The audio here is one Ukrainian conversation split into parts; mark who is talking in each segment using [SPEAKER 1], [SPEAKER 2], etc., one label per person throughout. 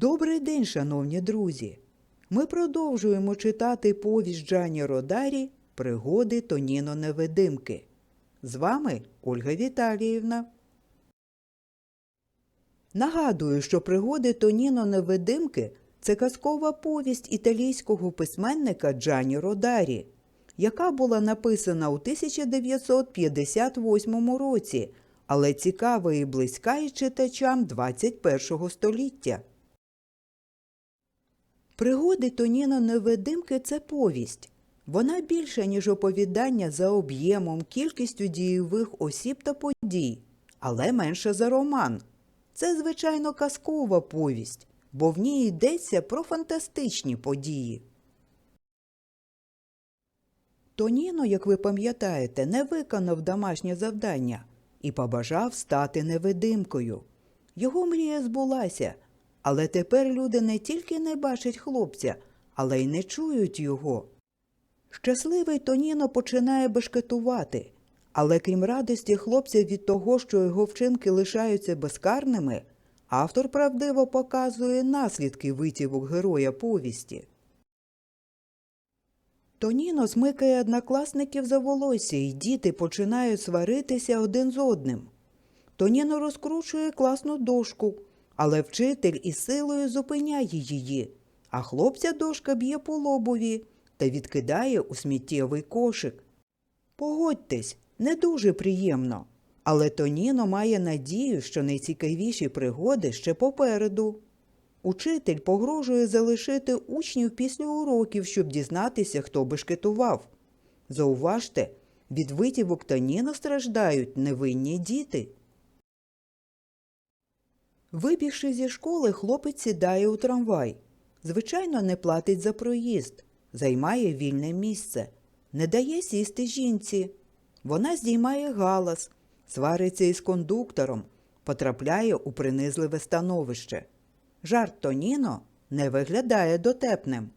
[SPEAKER 1] Добрий день, шановні друзі! Ми продовжуємо читати повість Джані Родарі Пригоди Тоніно Невидимки. З вами Ольга Віталіївна. Нагадую, що пригоди Тоніно Невидимки це казкова повість італійського письменника Джані Родарі, яка була написана у 1958 році, але цікава і близька і читачам 21 століття. Пригоди Тоніно Невидимки це повість. Вона більша, ніж оповідання за об'ємом, кількістю дієвих осіб та подій, але менша за роман. Це, звичайно, казкова повість, бо в ній йдеться про фантастичні події. Тоніно, як ви пам'ятаєте, не виконав домашнє завдання і побажав стати невидимкою. Його мрія збулася, але тепер люди не тільки не бачать хлопця, але й не чують його. Щасливий Тоніно починає бешкетувати, але крім радості хлопця від того, що його вчинки лишаються безкарними, автор правдиво показує наслідки витівок героя повісті. Тоніно смикає однокласників за волосся, і діти починають сваритися один з одним. Тоніно розкручує класну дошку, але вчитель із силою зупиняє її, а хлопця дошка б'є по лобові та відкидає у сміттєвий кошик. Погодьтесь, не дуже приємно, але Тоніно має надію, що найцікавіші пригоди ще попереду. Учитель погрожує залишити учнів після уроків, щоб дізнатися, хто бешкетував. Зауважте, від витівок Тоніно страждають невинні діти. Вибігши зі школи, хлопець сідає у трамвай. Звичайно, не платить за проїзд, займає вільне місце, не дає сісти жінці. Вона здіймає галас, свариться із кондуктором, потрапляє у принизливе становище. Жарт Тоніно не виглядає дотепним.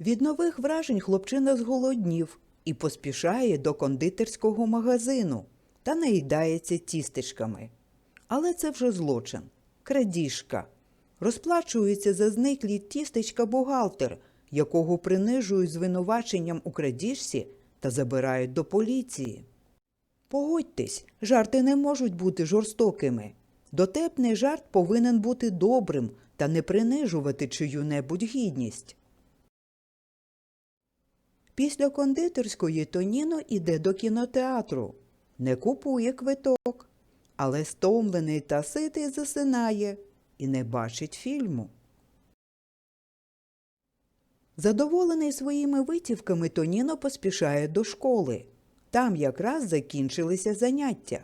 [SPEAKER 1] Від нових вражень хлопчина зголоднів і поспішає до кондитерського магазину та наїдається тістечками. Але це вже злочин, крадіжка. Розплачується за зниклі тістечка бухгалтер, якого принижують звинуваченням у крадіжці та забирають до поліції. Погодьтесь, жарти не можуть бути жорстокими. Дотепний жарт повинен бути добрим та не принижувати чию-небудь гідність. Після кондитерської Тоніно іде до кінотеатру, не купує квиток, але стомлений та ситий засинає і не бачить фільму. Задоволений своїми витівками, Тоніно поспішає до школи. Там якраз закінчилися заняття.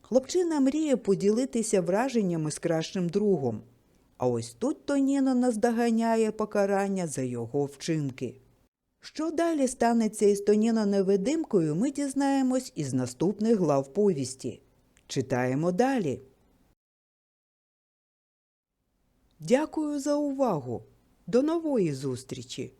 [SPEAKER 1] Хлопчина мріє поділитися враженнями з кращим другом. А ось тут Тоніно наздоганяє покарання за його вчинки. Що далі станеться із Тоніно невидимкою, ми дізнаємось із наступних глав повісті. Читаємо далі. Дякую за увагу. До нової зустрічі!